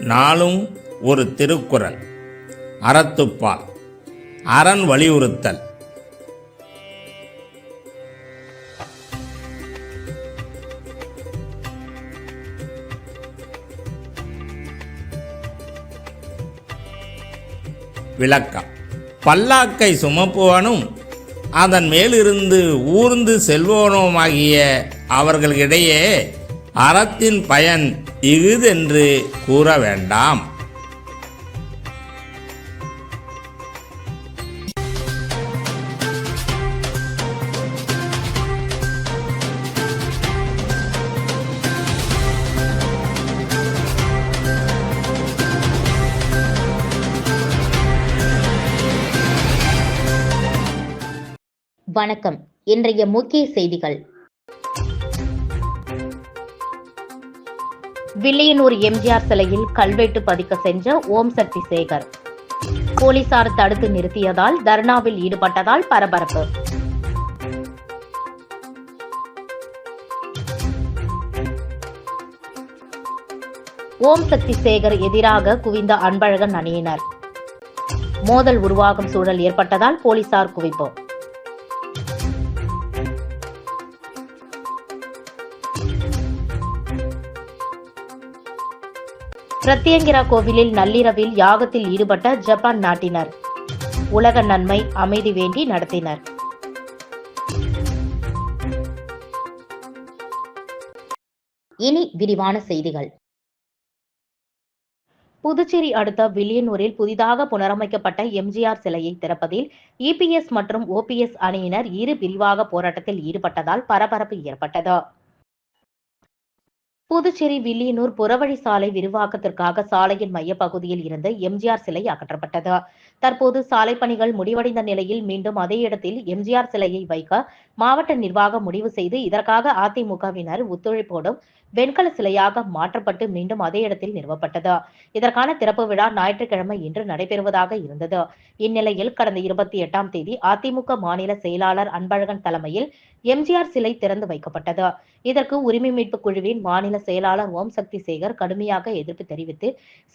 நாளும் ஒரு திருக்குறள். அறத்துப்பால். அரண் வலியுறுத்தல். விளக்கம். பல்லாக்கை சுமப்புவனும் அதன் மேலிருந்து ஊர்ந்து செல்வோனுமாகிய அவர்களிடையே அறத்தின் பயன் இகுதென்று கூற வேண்டாம். வணக்கம். இன்றைய முக்கிய செய்திகள். வில்லியனூர் எம்ஜிஆர் சிலையில் கல்வெட்டு பதிக்க சென்ற ஓம் சக்தி சேகர். போலீசார் தடுத்து நிறுத்தியதால் தர்ணாவில் ஈடுபட்டதால் பரபரப்பு. ஓம் சக்தி சேகர் எதிராக குவிந்த அன்பழகன் அணியினர். மோதல் உருவாகும் சூழல் ஏற்பட்டதால் போலீசார் குவிப்பு. பிரத்யங்கிரா கோவிலில் நள்ளிரவில் யாகத்தில் ஈடுபட்ட ஜப்பான் நாட்டினர். உலக நன்மை அமைதி வேண்டி நடத்தினர். இனி விரிவான செய்திகள். புதுச்சேரி அடுத்த வில்லியனூரில் புதிதாக புனரமைக்கப்பட்ட எம்ஜிஆர் சிலையை திறப்பதில் இபிஎஸ் மற்றும் ஓபிஎஸ் அணியினர் இரு பிரிவாக போராட்டத்தில் ஈடுபட்டதால் பரபரப்பு ஏற்பட்டது. புதுச்சேரி வில்லியனூர் புறவழி சாலை விரிவாக்கத்திற்காக சாலையின் மையப்பகுதியில் இருந்த எம்ஜிஆர் சிலை அகற்றப்பட்டது. தற்போது சாலை பணிகள் முடிவடைந்த நிலையில் மீண்டும் அதே இடத்தில் எம்ஜிஆர் சிலையை வைக்க மாவட்ட நிர்வாகம் முடிவு செய்து இதற்காக அதிமுகவினர் ஒத்துழைப்போடும் வெண்கல சிலையாக மாற்றப்பட்டு மீண்டும் அதே இடத்தில் நிறுவப்பட்டது. இதற்கான திறப்பு விழா ஞாயிற்றுக்கிழமை இன்று நடைபெறுவதாக இருந்தது. இந்நிலையில் கடந்த இருபத்தி எட்டாம் தேதி அதிமுக மாநில செயலாளர் அன்பழகன் தலைமையில் எம்ஜிஆர் சிலை திறந்து வைக்கப்பட்டது. இதற்கு உரிமை மீட்பு குழுவின் மாநில செயலாளர் ஓம் சக்தி சேகர் கடுமையாக எதிர்ப்பு தெரிவித்து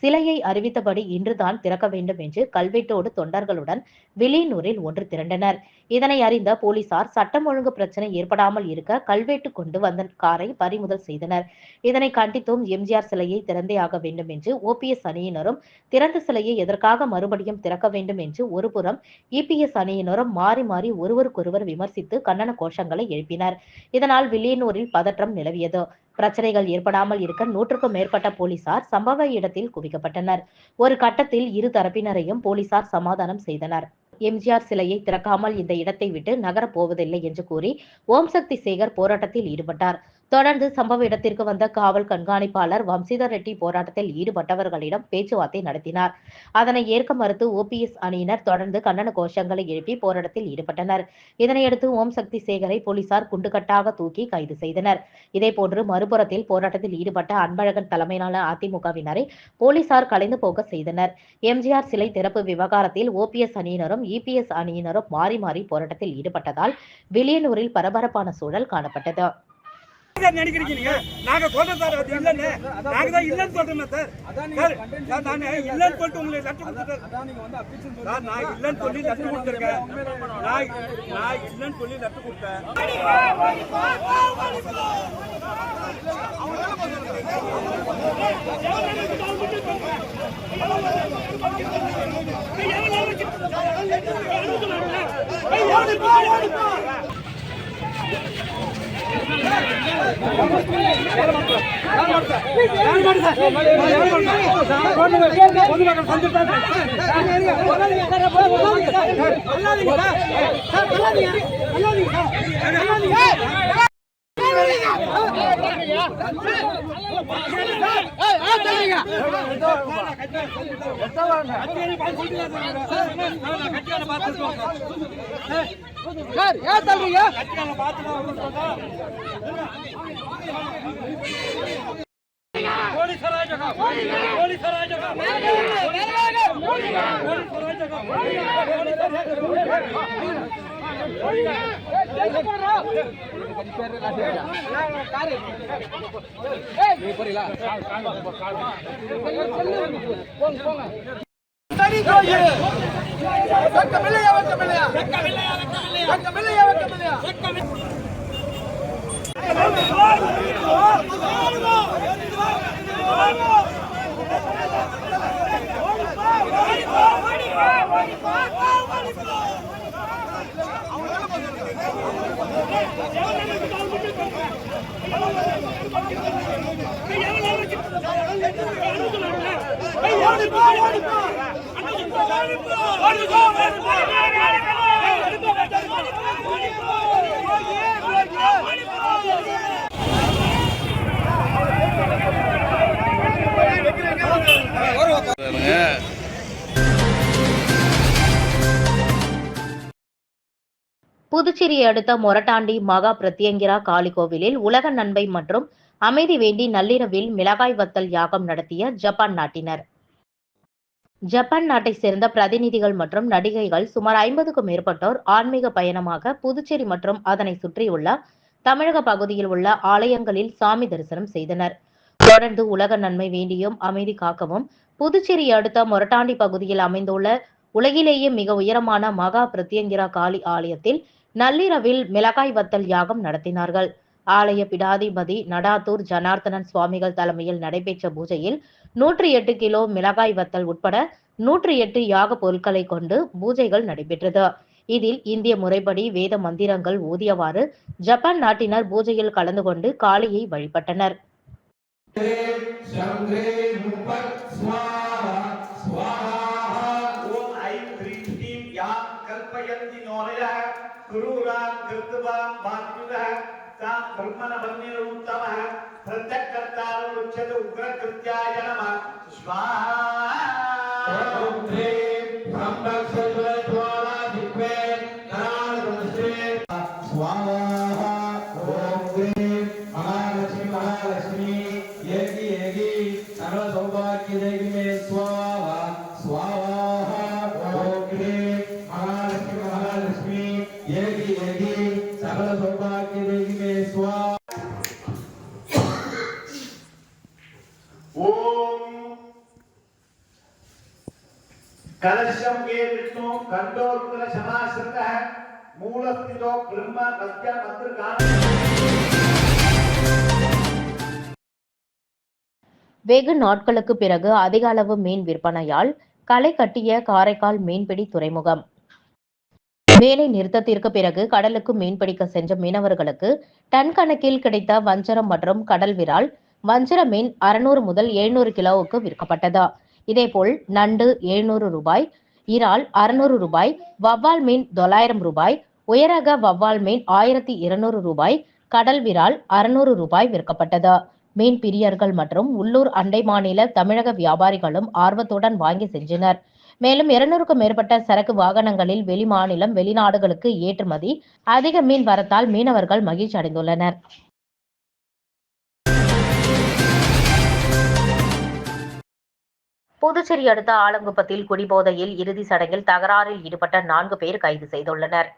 சிலையை அறிவித்தபடி இன்றுதான் திறக்க வேண்டும் என்று கல்வெட்டோடு தொண்டர்களுடன் வில்லியனூரில் ஒன்று திரண்டனர். இதனை அறிந்த போலீசார் சட்டம் ஒழுங்கு பிரச்சனை ஏற்படாமல் இருக்க கல்வெட்டு கொண்டு வந்த காரை பறிமுதல் செய்தனர். இதனை கண்டித்தும் எம்ஜிஆர் சிலையை திறந்தே ஆக வேண்டும் என்று ஓபிஎஸ் அணியினரும் திறந்த சிலையை எதற்காக மறுபடியும் திறக்க வேண்டும் என்று ஒருபுறம் இபிஎஸ் அணியினரும் மாறி மாறி ஒருவருக்கொருவர் விமர்சித்து கண்டன கோஷங்களை எழுப்பினர். இதனால் வில்லியனூரில் பதற்றம் நிலவியது. பிரச்சனைகள் ஏற்படாமல் இருக்க நூற்றுக்கும் மேற்பட்ட போலீசார் சம்பவ இடத்தில் குவிக்கப்பட்டனர். ஒரு கட்டத்தில் இரு தரப்பினரையும் போலீசார் சமாதானம் செய்தனர். எம்ஜிஆர் சிலையை திறக்காமல் இந்த இடத்தை விட்டு நகரப் போவதில்லை என்று கூறி ஓம் சக்தி சேகர் போராட்டத்தில் ஈடுபட்டார். தொடர்ந்து சம்பவ இடத்திற்கு வந்த காவல் கண்காணிப்பாளர் வம்சிதர் ரெட்டி போராட்டத்தில் ஈடுபட்டவர்களிடம் பேச்சுவார்த்தை நடத்தினார். அதனை ஏற்க மறுத்து ஓபிஎஸ் அணியினர் தொடர்ந்து கண்டன கோஷங்களை எழுப்பி போராட்டத்தில் ஈடுபட்டனர். இதனையடுத்து ஓம் சக்தி சேகரை போலீசார் குண்டுகட்டாக தூக்கி கைது செய்தனர். இதேபோன்று மறுபுறத்தில் போராட்டத்தில் ஈடுபட்ட அன்பழகன் தலைமையிலான அதிமுகவினரை போலீசார் கலைந்து போக செய்தனர். எம்ஜிஆர் சிலை திறப்பு விவகாரத்தில் ஓபிஎஸ் அணியினரும் இபிஎஸ் அணியினரும் மாறி மாறி போராட்டத்தில் ஈடுபட்டதால் வில்லியனூரில் பரபரப்பான சூழல் காணப்பட்டது. நினைக்கிறீங்க நீங்க நாங்க சொல்றோம் சார் அது இல்லன்னு நாங்க தான் இல்லன்னு சொல்றோமே சார் சார் சார் நான் இல்லன்னு சொல்லிட்டு உங்களுக்கு லெட்டர் கொடுத்துட்டேன் சார் நான் இல்லன்னு சொல்லி லெட்டர் கொடுத்துருக்கேன் நான் நான் இல்லன்னு சொல்லி லெட்டர் கொடுத்தேன் தள்ளுறீங்க போலீஸ் அராஜகம் போலீஸ் அராஜகம் போலீஸ் அராஜகம் போலீஸ் அராஜகம் வெக்கமில்லையா வெக்கமில்லையா வெக்கமில்லையா வெக்கமில்லையா புதுச்சேரியை அடுத்த மொரட்டாண்டி மகா பிரத்யங்கிரா காளி கோவிலில் உலக நன்மை மற்றும் அமைதி வேண்டி நள்ளிரவில் மிளகாய் வத்தல் யாகம் நடத்திய ஜப்பான் நாட்டினர். ஜப்பான் நாட்டை சேர்ந்த பிரதிநிதிகள் மற்றும் நடிகைகள் சுமார் ஐம்பதுக்கும் மேற்பட்டோர் ஆன்மீக பயணமாக புதுச்சேரி மற்றும் அதனை சுற்றியுள்ள தமிழக பகுதியில் உள்ள ஆலயங்களில் சாமி தரிசனம் செய்தனர். தொடர்ந்து உலக நன்மை வேண்டியும் அமைதி காக்கவும் புதுச்சேரி அடுத்த மொரட்டாண்டி பகுதியில் அமைந்துள்ள உலகிலேயே மிக உயரமான மகா பிரத்யங்கிரா காளி ஆலயத்தில் நள்ளிரவில் மிளகாய் வத்தல் யாகம் நடத்தினார்கள். ஆலய பிடாதிபதி நடாத்தூர் ஜனார்த்தனன் சுவாமிகள் தலைமையில் நடைபெற்ற பூஜையில் நூற்றி எட்டு கிலோ மிளகாய் வத்தல் உட்பட நூற்றி எட்டு யாக பொருட்களை கொண்டு பூஜைகள் நடைபெற்றது. இதில் இந்திய முறைப்படி வேத மந்திரங்கள் ஓதியவாறு ஜப்பான் நாட்டினர் பூஜையில் கலந்து கொண்டு காளியை வழிபட்டனர். குருரான் கிருத்துவான் பாக்கியுதா सा ब्रह्मणवन्यरूत्तमः स्वाहा। ಕಲಶಂ ಯೇ ವಿಷ್ಣು ಕಂದೋರ್ಕುಲ ಶಮಾಶ್ರಿತ ಮೂಲಸ್ಥಿತೋ ಬ್ರಹ್ಮ ಮಧ್ಯ ಮಂತ್ರಗಾನ வெகு நாட்களுக்கு பிறகு அதிக அளவு மீன் விற்பனையால் களை கட்டிய காரைக்கால் மீன்பிடி துறைமுகம். வேலை நிறுத்தத்திற்கு பிறகு கடலுக்கு மீன்பிடிக்க சென்ற மீனவர்களுக்கு டன் கணக்கில் கிடைத்த வஞ்சரம் மற்றும் கடல் விரால் வஞ்சர மீன் அறுநூறு முதல் எழுநூறு கிலோவுக்கு விற்கப்பட்டதா? இதேபோல் நண்டு எழுநூறு ரூபாய் இறால் அறுநூறு ரூபாய் வவ்வால் மீன் தொள்ளாயிரம் ரூபாய் உயரக வவ்வால் மீன் ஆயிரத்தி இருநூறு ரூபாய் கடல் விரால் அறுநூறு ரூபாய் விற்கப்பட்டது. மீன் பிரியர்கள் மற்றும் உள்ளூர் அண்டை மாநில தமிழக வியாபாரிகளும் ஆர்வத்துடன் வாங்கி சென்றனர். மேலும் இருநூறுக்கும் மேற்பட்ட சரக்கு வாகனங்களில் வெளிமாநிலம் வெளிநாடுகளுக்கு ஏற்றுமதி அதிக மீன் வரத்தால் மீனவர்கள் மகிழ்ச்சி அடைந்துள்ளனர் புதுச்சேரி அடுத்த ஆலங்குப்பத்தில் குடிபோதையில் இறுதி சடங்கில் தகராறில் ஈடுபட்ட நான்கு பேர் கைது செய்துள்ளனர்.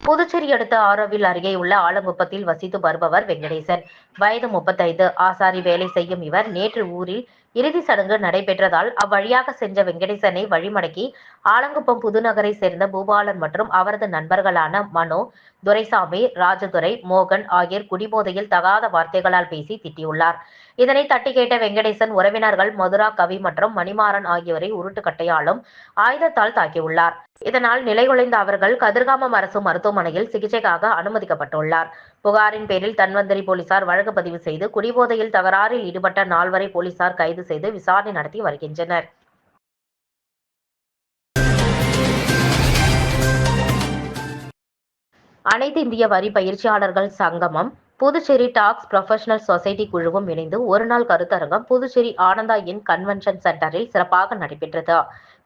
புதுச்சேரி அடுத்த ஆரோவில் அருகே உள்ள ஆலங்குப்பத்தில் வசித்து வருபவர் வெங்கடேசன். வயது முப்பத்தைந்து. ஆசாரி வேலை செய்யும் இவர் நேற்று ஊரில் இறுதி சடங்கு நடைபெற்றதால் அவ்வழியாக சென்ற வெங்கடேசனை வழிமடக்கி ஆலங்குப்பம் புதுநகரை சேர்ந்த பூபாலன் மற்றும் அவரது நண்பர்களான மனோ துரைசாமி ராஜதுரை மோகன் ஆகியோர் குடிபோதையில் தகாத வார்த்தைகளால் பேசி திட்டியுள்ளார். இதனை தட்டி கேட்ட வெங்கடேசன் உறவினர்கள் மதுரா கவி மற்றும் மணிமாறன் ஆகியோரை உருட்டுக்கட்டையாலும் ஆயுதத்தால் தாக்கியுள்ளார். இதனால் நிலைகுலைந்த அவர்கள் கதிர்காமம் அரசு மருத்துவமனையில் சிகிச்சைக்காக அனுமதிக்கப்பட்டுள்ளார். புகாரின் பேரில் தன்வந்தரி போலீசார் வழக்கு பதிவு செய்து குடிபோதையில் தகராறில் ஈடுபட்ட நால்வரை போலீசார் கைது செய்து விசாரணை நடத்தி வருகின்றனர். அனைத்து இந்திய வரி பயிற்சியாளர்கள் சங்கமம் புதுச்சேரி டாக்ஸ் ப்ரொஃபஷனல் சொசைட்டி குழுவும் இணைந்து ஒருநாள் கருத்தரங்கம் புதுச்சேரி ஆனந்தா இன் கன்வென்ஷன் சென்டரில் சிறப்பாக நடைபெற்றது.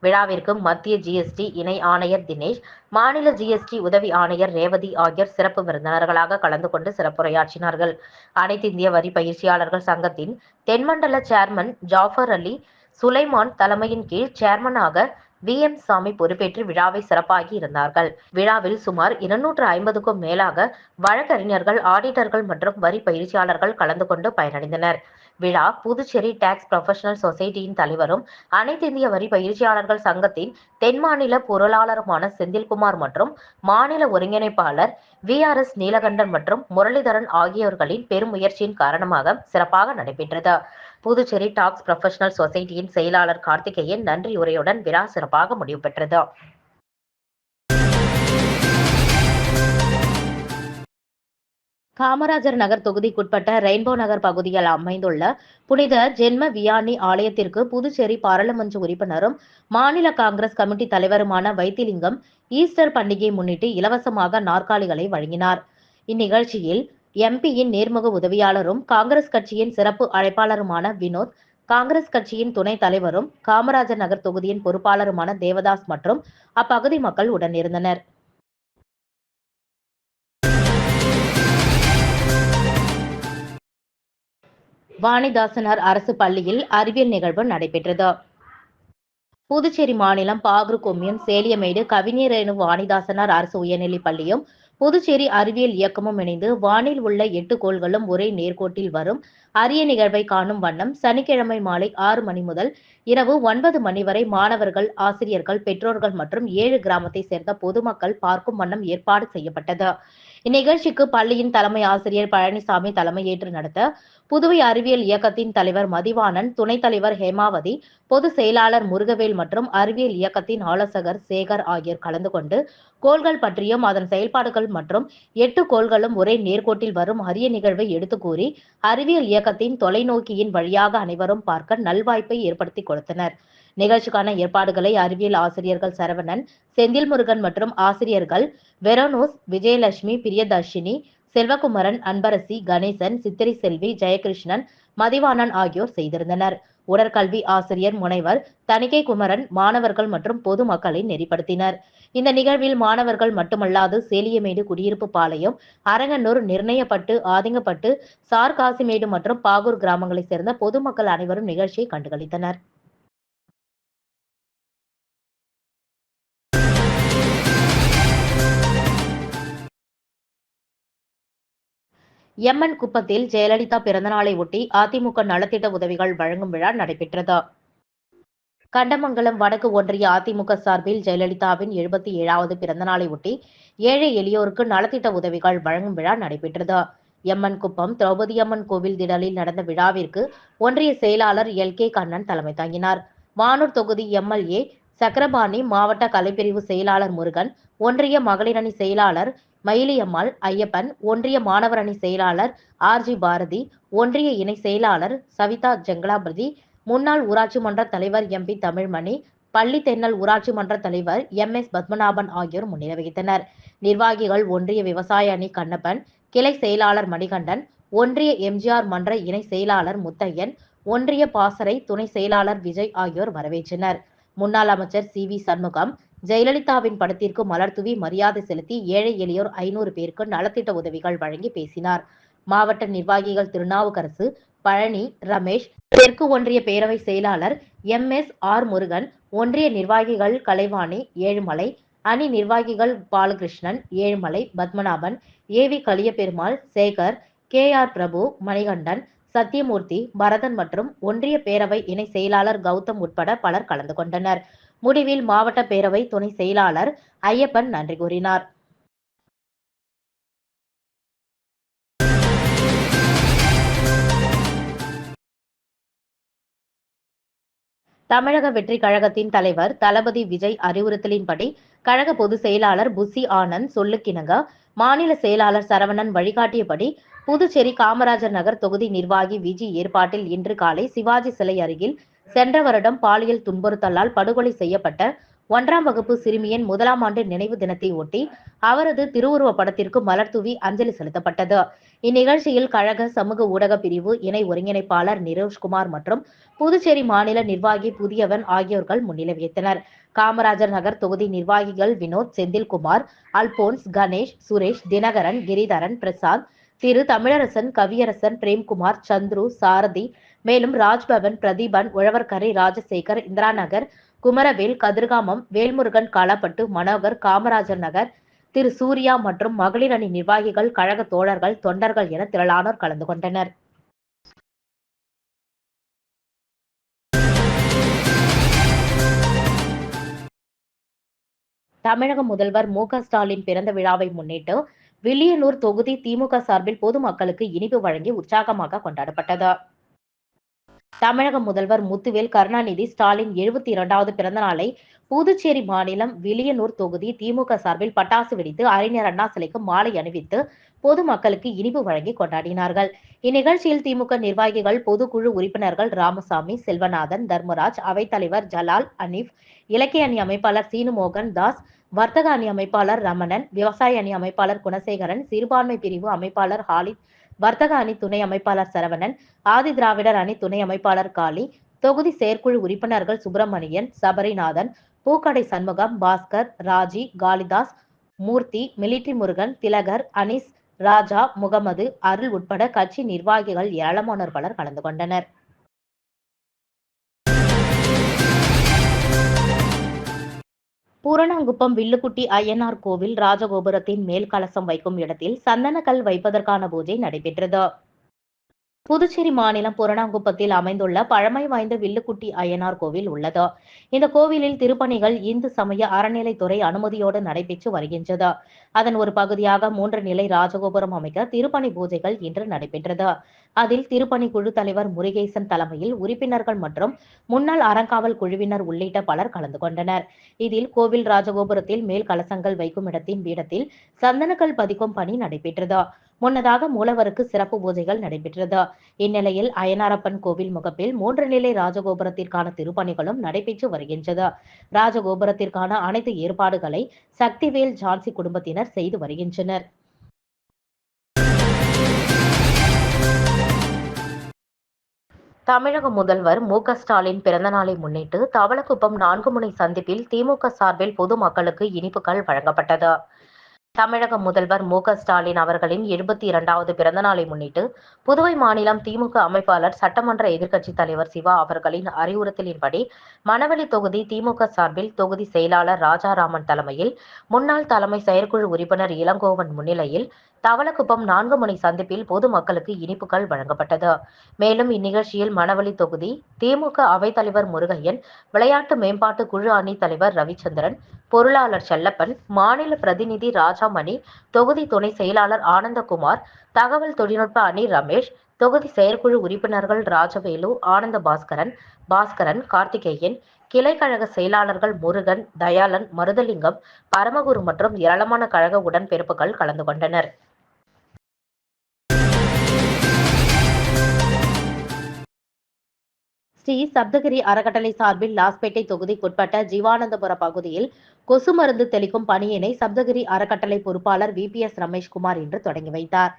விழாவிற்கு மத்திய ஜிஎஸ்டி இணை ஆணையர் தினேஷ் மாநில ஜிஎஸ்டி உதவி ஆணையர் ரேவதி ஆகியோர் சிறப்பு விருந்தினர்களாக கலந்து கொண்டு சிறப்புரையாற்றினார்கள். அனைத்து இந்திய வரி பயிற்சியாளர்கள் சங்கத்தின் தென்மண்டல சேர்மன் ஜாஃபர் அலி சுலைமான் தலைமையின் கீழ் சேர்மனாக வி. எம். சாமி பொறுப்பேற்று விழாவை சிறப்பாகி இருந்தார்கள். விழாவில் சுமார் இருநூற்று ஐம்பதுக்கும் மேலாக வழக்கறிஞர்கள் ஆடிட்டர்கள் மற்றும் வரி பயிற்சியாளர்கள் கலந்து கொண்டு பயனடைந்தனர். விழா புதுச்சேரி டாக்ஸ் ப்ரொஃபஷனல் சொசைட்டியின் தலைவரும் அனைத்து இந்திய வரி பயிற்சியாளர்கள் சங்கத்தின் தென் மாநில பொருளாளருமான செந்தில்குமார் மற்றும் மாநில ஒருங்கிணைப்பாளர் வி. ஆர். எஸ். நீலகண்டன் மற்றும் முரளிதரன் ஆகியோர்களின் பெருமுயற்சியின் காரணமாக சிறப்பாக நடைபெற்றது. புதுச்சேரி டாக்ஸ் ப்ரொஃபஷனல் சொசைட்டியின் செயலாளர் கார்த்திகேயன் நன்றியுரையுடன் விழா சிறப்பாக முடிவு பெற்றது. காமராஜர் நகர் தொகுதிக்குட்பட்ட ரெயின்போ நகர் பகுதியில் அமைந்துள்ள புனித ஜென்ம வியானி ஆலயத்திற்கு புதுச்சேரி பாராளுமன்ற உறுப்பினரும் மாநில காங்கிரஸ் கமிட்டி தலைவருமான வைத்திலிங்கம் ஈஸ்டர் பண்டிகையை முன்னிட்டு இலவசமாக நாற்காலிகளை வழங்கினார். இந்நிகழ்ச்சியில் எம்பியின் நேர்முக உதவியாளரும் காங்கிரஸ் கட்சியின் சிறப்பு அழைப்பாளருமான வினோத் காங்கிரஸ் கட்சியின் துணைத் தலைவரும் காமராஜர் நகர் தொகுதியின் பொறுப்பாளருமான தேவதாஸ் மற்றும் அப்பகுதி மக்கள் உடனிருந்தனர் வாணிதாசனார் அரசு பள்ளியில் அறிவியல் நிகழ்வு நடைபெற்றது. புதுச்சேரி மாநிலம் பாகூர் கொம்யூன் சேலியமேடு கவிஞரேணு வாணிதாசனார் அரசு உயர்நிலைப் பள்ளியும் புதுச்சேரி அறிவியல் இயக்கமும் இணைந்து வானில் உள்ள எட்டு கோள்களும் ஒரே நேர்கோட்டில் வரும். அரிய நிகழ்வை காணும் வண்ணம் சனிக்கிழமை மாலை ஆறு மணி முதல் இரவு ஒன்பது மணி வரை மாணவர்கள் ஆசிரியர்கள் பெற்றோர்கள் மற்றும் ஏழு கிராமத்தை சேர்ந்த பொதுமக்கள் பார்க்கும் வண்ணம் ஏற்பாடு செய்யப்பட்டது. இந்நிகழ்ச்சிக்கு பள்ளியின் தலைமை ஆசிரியர் பழனிசாமி தலைமையேற்று நடத்த புதுவை அறிவியல் இயக்கத்தின் தலைவர் மதிவாணன் துணைத் தலைவர் ஹேமாவதி பொது செயலாளர் முருகவேல் மற்றும் அறிவியல் இயக்கத்தின் ஆலோசகர் சேகர் ஆகியோர் கலந்து கொண்டு கோள்கள் பற்றியும் அதன் செயல்பாடுகள் மற்றும் எட்டு கோள்களும் ஒரே நேர்கோட்டில் வரும் அரிய நிகழ்வை எடுத்து கூறி அறிவியல் இயக்கத்தின் தொலைநோக்கியின் வழியாக அனைவரும் பார்க்க நல்வாய்ப்பை ஏற்படுத்தி கொடுத்தனர். நிகழ்ச்சிக்கான ஏற்பாடுகளை அறிவியல் ஆசிரியர்கள் சரவணன் செந்தில் முருகன் மற்றும் ஆசிரியர்கள் வெரோனோஸ் விஜயலட்சுமி பிரியதர்ஷினி செல்வகுமரன் அன்பரசி கணேசன் சித்திரை செல்வி ஜெயகிருஷ்ணன் மதிவாணன் ஆகியோர் செய்திருந்தனர். உடற்கல்வி ஆசிரியர் முனைவர் தணிகை குமரன் மாணவர்கள் மற்றும் பொதுமக்களை நெறிப்படுத்தினர். இந்த நிகழ்வில் மாணவர்கள் மட்டுமல்லாது சேலியமேடு குடியிருப்பு பாளையம் அரங்கனூர் நிர்ணயப்பட்டு ஆதிங்கப்பட்டு சார்காசிமேடு மற்றும் பாகூர் கிராமங்களைச் சேர்ந்த பொதுமக்கள் அனைவரும் நிகழ்ச்சியை கண்டுகளித்தனர். எம்என் குப்பத்தில் ஜெயலலிதா பிறந்தநாளை ஒட்டி அதிமுக நலத்திட்ட உதவிகள் வழங்கும் விழா நடைபெற்றது. கண்டமங்கலம் வடக்கு ஒன்றிய அதிமுக சார்பில் ஜெயலலிதாவின் எழுபத்தி ஏழாவது பிறந்தநாளை ஒட்டி ஏழை எளியோருக்கு நலத்திட்ட உதவிகள் வழங்கும் விழா நடைபெற்றது. எம்என் குப்பம் திரௌபதியம்மன் கோவில் திடலில் நடந்த விழாவிற்கு ஒன்றிய செயலாளர் எல். கே. கண்ணன் தலைமை தாங்கினார். மானூர் தொகுதி எம்எல்ஏ சக்கரபாணி மாவட்ட கலைப்பிரிவு செயலாளர் முருகன் ஒன்றிய மகளிரணி செயலாளர் மயிலியம்மாள் ஐயப்பன் ஒன்றிய மாணவர் அணி செயலாளர் ஆர்ஜி பாரதி ஒன்றிய இணை செயலாளர் சவிதா ஜங்களாபதி முன்னாள் ஊராட்சி மன்ற தலைவர் எம்பி தமிழ்மணி பள்ளி தென்னல் ஊராட்சி மன்ற தலைவர் எம் எஸ் பத்மநாபன் ஆகியோர் முன்னிலை வகித்தனர். நிர்வாகிகள் ஒன்றிய விவசாய அணி கண்ணப்பன் கிளை செயலாளர் மணிகண்டன் ஒன்றிய எம்ஜிஆர் மன்ற இணை செயலாளர் முத்தையன் ஒன்றிய பாசறை துணை செயலாளர் விஜய் ஆகியோர் வரவேற்றனர். முன்னாள் அமைச்சர் சி வி சண்முகம் ஜெயலலிதாவின் படத்திற்கு மலர்தூவி மரியாதை செலுத்தி ஏழை எளியோர் ஐநூறு பேருக்கு நலத்திட்ட உதவிகள் வழங்கி பேசினார். மாவட்ட நிர்வாகிகள் திருநாவுக்கரசு பழனி ரமேஷ் தெற்கு ஒன்றிய பேரவை செயலாளர் எம். எஸ். ஆர். முருகன் ஒன்றிய நிர்வாகிகள் கலைவாணி ஏழுமலை அணி நிர்வாகிகள் Balakrishnan Ezhumalai Padmanabhan A. V. Kaliyaperumal Sekar K. R. Prabhu Manikandan Sathyamoorthy Bharathan மற்றும் ஒன்றிய பேரவை இணை செயலாளர் கௌதம் உட்பட பலர் கலந்து கொண்டனர். முடிவில் மாவட்ட பேரவை துணை செயலாளர் ஐயப்பன் நன்றி கூறினார். தமிழக வெற்றி கழகத்தின் தலைவர் தளபதி விஜய் அறிவுறுத்தலின்படி கழக பொதுச் செயலாளர் புசி ஆனந்த் சொல்லுக்கிணங்க மாநில செயலாளர் சரவணன் வழிகாட்டியபடி புதுச்சேரி காமராஜர் நகர் தொகுதி நிர்வாகி விஜி ஏற்பாட்டில் இன்று காலை சிவாஜி சிலை அருகில் சென்ற வருடம் பாலியல் துன்புறுத்தலால் படுகொலை செய்யப்பட்ட ஒன்றாம் வகுப்பு சிறுமியின் முதலாம் ஆண்டு நினைவு தினத்தை ஒட்டி அவரது திருவுருவ படத்திற்கு மலர்தூவி அஞ்சலி செலுத்தப்பட்டது. இந்நிகழ்ச்சியில் கழக சமூக ஊடக பிரிவு இணை ஒருங்கிணைப்பாளர் நிரோஷ்குமார் மற்றும் புதுச்சேரி மாநில நிர்வாகி புதியவன் ஆகியோர்கள் முன்னிலை வைத்தனர் காமராஜர் நகர் தொகுதி நிர்வாகிகள் வினோத் செந்தில்குமார் அல்போன்ஸ் கணேஷ் சுரேஷ் தினகரன் கிரிதரன் பிரசாத் திரு தமிழரசன் கவியரசன் பிரேம்குமார் சந்துரு சாரதி மேலும் ராஜ்பவன் பிரதீபன் உழவர்கரை ராஜசேகர் இந்திரா நகர் குமரவேல் கதிர்காமம் வேல்முருகன் காலாப்பட்டு மனோகர் காமராஜர் நகர் திரு சூர்யா மற்றும் மகளிர் அணி நிர்வாகிகள் கழக தோழர்கள் தொண்டர்கள் என திரளானோர் கலந்து கொண்டனர். தமிழக முதல்வர் மு க ஸ்டாலின் பிறந்த விழாவை முன்னிட்டு வில்லியனூர் தொகுதி திமுக சார்பில் பொதுமக்களுக்கு இனிப்பு வழங்கி உற்சாகமாக கொண்டாடப்பட்டது. தமிழக முதல்வர் முத்துவேல் கருணாநிதி ஸ்டாலின் எழுபத்தி இரண்டாவது பிறந்த நாளை புதுச்சேரி மாநிலம் வில்லியனூர் தொகுதி திமுக சார்பில் பட்டாசு வெடித்து அறிஞர் அண்ணா சிலைக்கு மாலை அணிவித்து பொதுமக்களுக்கு இனிப்பு வழங்கி கொண்டாடினார்கள். இந்நிகழ்ச்சியில் திமுக நிர்வாகிகள் பொதுக்குழு உறுப்பினர்கள் ராமசாமி செல்வநாதன் தர்மராஜ் அவைத்தலைவர் ஜலால் அனீப் இலக்கிய அணி அமைப்பாளர் சீனு மோகன் தாஸ் வர்த்தக அணி அமைப்பாளர் ரமணன் விவசாய அணி அமைப்பாளர் குணசேகரன் சிறுபான்மை பிரிவு அமைப்பாளர் ஹாலித் வர்த்தக அணி துணை அமைப்பாளர் சரவணன் ஆதி திராவிடர் அணி துணை அமைப்பாளர் காளி தொகுதி செயற்குழு உறுப்பினர்கள் சுப்பிரமணியன் சபரிநாதன் பூக்கடை சண்முகம் பாஸ்கர் ராஜி காளிதாஸ் மூர்த்தி மிலிட்ரி முருகன் திலகர் அனிஸ் ராஜா முகமது அருள் உட்பட கட்சி நிர்வாகிகள் ஏராளமானோர் பலர் கலந்து கொண்டனர். பூரணாங்குப்பம் வில்லுக்குட்டி ஐயனார் கோவில் ராஜகோபுரத்தின் மேல் கலசம் வைக்கும் இடத்தில் சந்தனக்கல் வைப்பதற்கான பூஜை நடைபெற்றது. புதுச்சேரி மாநிலம் புரணாங்குப்பத்தில் அமைந்துள்ள பழமை வாய்ந்த வில்லுக்குட்டி அய்யனார் கோவில் உள்ளது. இந்த கோவிலில் திருப்பணிகள் இந்து சமய அறநிலைத்துறை அனுமதியோடு நடைபெற்று வருகின்றது. அதன் ஒரு பகுதியாக மூன்று நிலை ராஜகோபுரம் அமைக்க திருப்பணி பூஜைகள் இன்று நடைபெற்றது. அதில் திருப்பணி குழு தலைவர் முருகேசன் தலைமையில் உறுப்பினர்கள் மற்றும் முன்னாள் அறங்காவல் குழுவினர் உள்ளிட்ட பலர் கலந்து கொண்டனர். இதில் கோவில் ராஜகோபுரத்தில் மேல் கலசங்கள் வைக்கும் இடத்தின் பீடத்தில் சந்தனக்கல் பதிக்கும் பணி நடைபெற்றது. முன்னதாக மூலவருக்கு சிறப்பு பூஜைகள் நடைபெற்றது. இந்நிலையில் அயனாரப்பன் கோவில் முகப்பில் மூன்று நிலை ராஜகோபுரத்திற்கான திருப்பணிகளும் நடைபெற்று வருகின்றது. ராஜகோபுரத்திற்கான அனைத்து ஏற்பாடுகளை சக்திவேல் ஜான்சி குடும்பத்தினர் செய்து வருகின்றனர். தமிழக முதல்வர் மு க ஸ்டாலின் பிறந்தநாளை முன்னிட்டு தவளக்குப்பம் நான்கு முனை சந்திப்பில் திமுக சார்பில் பொதுமக்களுக்கு இனிப்புகள் வழங்கப்பட்டது. தமிழக முதல்வர் மு க ஸ்டாலின் அவர்களின் எழுபத்தி இரண்டாவது பிறந்தநாளை முன்னிட்டு புதுவை மாநிலம் திமுக அமைப்பாளர் சட்டமன்ற எதிர்க்கட்சித் தலைவர் சிவா அவர்களின் அறிவுறுத்தலின்படி மணவெளி தொகுதி திமுக சார்பில் தொகுதி செயலாளர் ராஜாராமன் தலைமையில் முன்னாள் தலைமை செயற்குழு உறுப்பினர் இளங்கோவன் முன்னிலையில் தவளக்குப்பம் நான்கு முனை சந்திப்பில் பொதுமக்களுக்கு இனிப்புகள் வழங்கப்பட்டது. மேலும் இந்நிகழ்ச்சியில் மணவழி தொகுதி திமுக அவைத்தலைவர் முருகையன் விளையாட்டு மேம்பாட்டு குழு அணி தலைவர் ரவிச்சந்திரன் பொருளாளர் செல்லப்பன் மாநில பிரதிநிதி ராஜாமணி தொகுதி துணை செயலாளர் ஆனந்தகுமார் தகவல் தொழில்நுட்ப அணி ரமேஷ் தொகுதி செயற்குழு உறுப்பினர்கள் ராஜவேலு ஆனந்த பாஸ்கரன் பாஸ்கரன் கார்த்திகேயன் கிளைக்கழக செயலாளர்கள் முருகன் தயாளன் மருதலிங்கம் பரமகுரு மற்றும் ஏராளமான கழக உடன்பிறப்புகள் கலந்து கொண்டனர். ஸ்ரீ சப்தகிரி அறக்கட்டளை சார்பில் லாஸ்பேட்டை தொகுதிக்குட்பட்ட ஜீவானந்தபுர பகுதியில் கொசு மருந்து தெளிக்கும் பணியினை சப்தகிரி அறக்கட்டளை பொறுப்பாளர் வி பி எஸ் ரமேஷ்குமார் இன்று தொடங்கி வைத்தார்.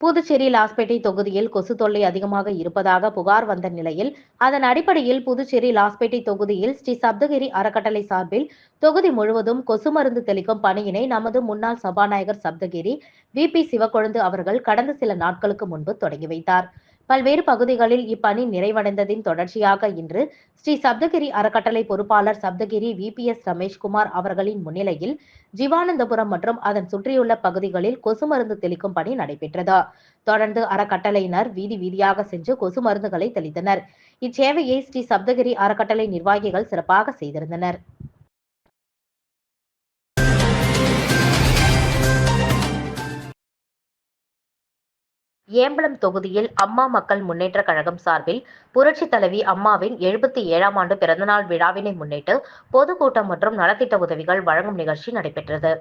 புதுச்சேரி லாஸ்பேட்டை தொகுதியில் கொசு தொல்லை அதிகமாக இருப்பதாக புகார் வந்த நிலையில் அதன் அடிப்படையில் புதுச்சேரி லாஸ்பேட்டை தொகுதியில் ஸ்ரீ சப்தகிரி அறக்கட்டளை சார்பில் தொகுதி முழுவதும் கொசு மருந்து தெளிக்கும் பணியினை நமது முன்னாள் சபாநாயகர் சப்தகிரி வி பி சிவக்கொழுந்து அவர்கள் கடந்த சில நாட்களுக்கு முன்பு தொடங்கி வைத்தார். பல்வேறு பகுதிகளில் இப்பணி நிறைவடைந்ததின் தொடர்ச்சியாக இன்று ஸ்ரீ சப்தகிரி அறக்கட்டளை பொறுப்பாளர் Saptagiri V P S Rameshkumar அவர்களின் முன்னிலையில் ஜீவானந்தபுரம் மற்றும் அதன் சுற்றியுள்ள பகுதிகளில் கொசு மருந்து தெளிக்கும் பணி நடைபெற்றது. தொடர்ந்து அறக்கட்டளையினர் வீதி வீதியாக சென்று கொசு மருந்துகளை தெளித்தனர். இச்சேவையை ஸ்ரீ சப்தகிரி அறக்கட்டளை நிர்வாகிகள் சிறப்பாக செய்திருந்தனர். ஏம்பலம் தொகுதியில் அம்மா மக்கள் முன்னேற்ற கழகம் சார்பில் புரட்சி தலைவி அம்மாவின் எழுபத்தி ஏழாம் ஆண்டு பிறந்தநாள் விழாவினை முன்னிட்டு பொதுக்கூட்டம் மற்றும் நலத்திட்ட உதவிகள் வழங்கும் நிகழ்ச்சி நடைபெற்றது.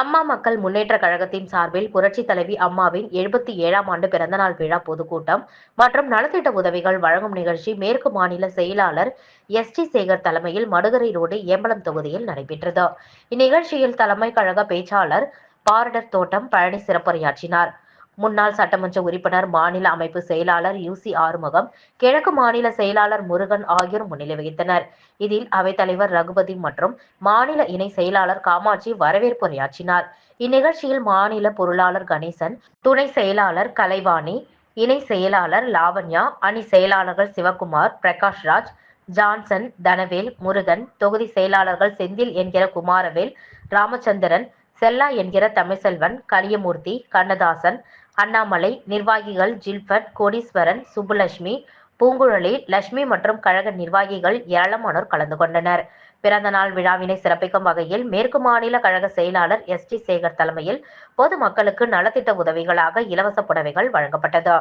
அம்மா மக்கள் முன்னேற்ற கழகத்தின் சார்பில் புரட்சி தலைவி அம்மாவின் எழுபத்தி ஏழாம் ஆண்டு பிறந்தநாள் விழா பொதுக்கூட்டம் மற்றும் நலத்திட்ட உதவிகள் வழங்கும் நிகழ்ச்சி மேற்கு மாநில செயலாளர் எஸ் டி சேகர் தலைமையில் மடுகரை ரோடு ஏம்பலம் தொகுதியில் நடைபெற்றது. இந்நிகழ்ச்சியில் தலைமை கழக பேச்சாளர் பாரடர் தோட்டம் பழனி சிறப்புரையாற்றினார். முன்னாள் சட்டமன்ற உறுப்பினர் மாநில அமைப்பு செயலாளர் யூசி ஆறுமுகம் கிழக்கு மாநில செயலாளர் முருகன் ஆகியோர் முன்னிலை வகித்தனர். இதில் அவைத்தலைவர் ரகுபதி மற்றும் மாநில இணை செயலாளர் காமாட்சி வரவேற்புரையாற்றினார் இந்நிகழ்ச்சியில் மாநில பொருளாளர் கணேசன் துணை செயலாளர் கலைவாணி இணை செயலாளர் லாவண்யா அணி செயலாளர்கள் சிவகுமார் பிரகாஷ்ராஜ் ஜான்சன் தனவேல் முருகன் தொகுதி செயலாளர்கள் செந்தில் என்கிற குமாரவேல் ராமச்சந்திரன் செல்லா என்கிற தமிழ்செல்வன் கலியமூர்த்தி கண்ணதாசன் அண்ணாமலை நிர்வாகிகள் ஜில்பட் கோடீஸ்வரன் சுப்புலட்சுமி பூங்குழலி லட்சுமி மற்றும் கழக நிர்வாகிகள் ஏராளமானோர் கலந்து கொண்டனர். பிறந்த நாள் விழாவினை சிறப்பிக்கும் வகையில் மேற்கு மாநில கழக செயலாளர் எஸ். டி. சேகர் தலைமையில் பொதுமக்களுக்கு நலத்திட்ட உதவிகளாக இலவச புடவைகள் வழங்கப்பட்டது.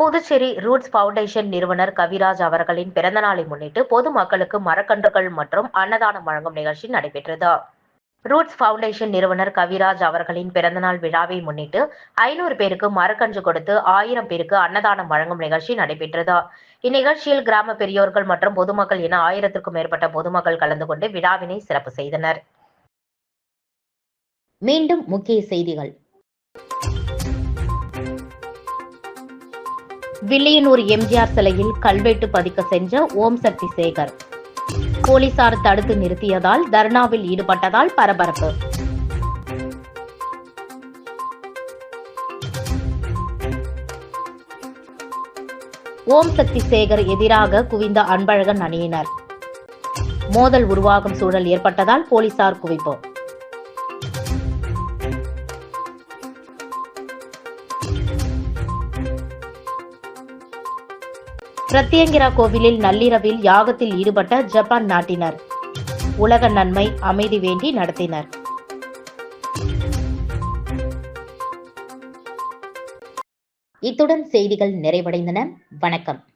புதுச்சேரி ரூட்ஸ் ஃபவுண்டேஷன் நிறுவனர் கவிராஜ் அவர்களின் பிறந்தநாளை முன்னிட்டு பொதுமக்களுக்கு மரக்கன்றுகள் மற்றும் அன்னதானம் வழங்கும் நிகழ்ச்சி நடைபெற்றது. ரூட்ஸ் ஃபவுண்டேஷன் நிறுவனர் கவிராஜ் அவர்களின் பிறந்தநாள் விழாவை முன்னிட்டு ஐநூறு பேருக்கு மரக்கன்று கொடுத்து ஆயிரம் பேருக்கு அன்னதானம் வழங்கும் நிகழ்ச்சி நடைபெற்றது. இந்நிகழ்ச்சியில் கிராம பெரியோர்கள் மற்றும் பொதுமக்கள் என ஆயிரத்திற்கும் மேற்பட்ட பொதுமக்கள் கலந்து கொண்டு விழாவினை சிறப்பு செய்தனர். மீண்டும் முக்கிய செய்திகள். வில்லியனூர் எம்ஜிஆர் சிலையில் கல்வெட்டு பதிக்க சென்ற ஓம் சக்தி சேகர். போலீசார் தடுத்து நிறுத்தியதால் தர்ணாவில் ஈடுபட்டதால் பரபரப்பு. ஓம் சக்தி சேகர் எதிராக குவிந்த அன்பழகன் அணியினர். மோதல் உருவாகும் சூழல் ஏற்பட்டதால் போலீசார் குவிப்பு. பிரத்யங்கிரா கோவிலில் நள்ளிரவில் யாகத்தில் ஈடுபட்ட ஜப்பான் நாட்டினர். உலக நன்மை அமைதி வேண்டி நடத்தினர். இத்துடன் செய்திகள் நிறைவடைந்தன. வணக்கம்.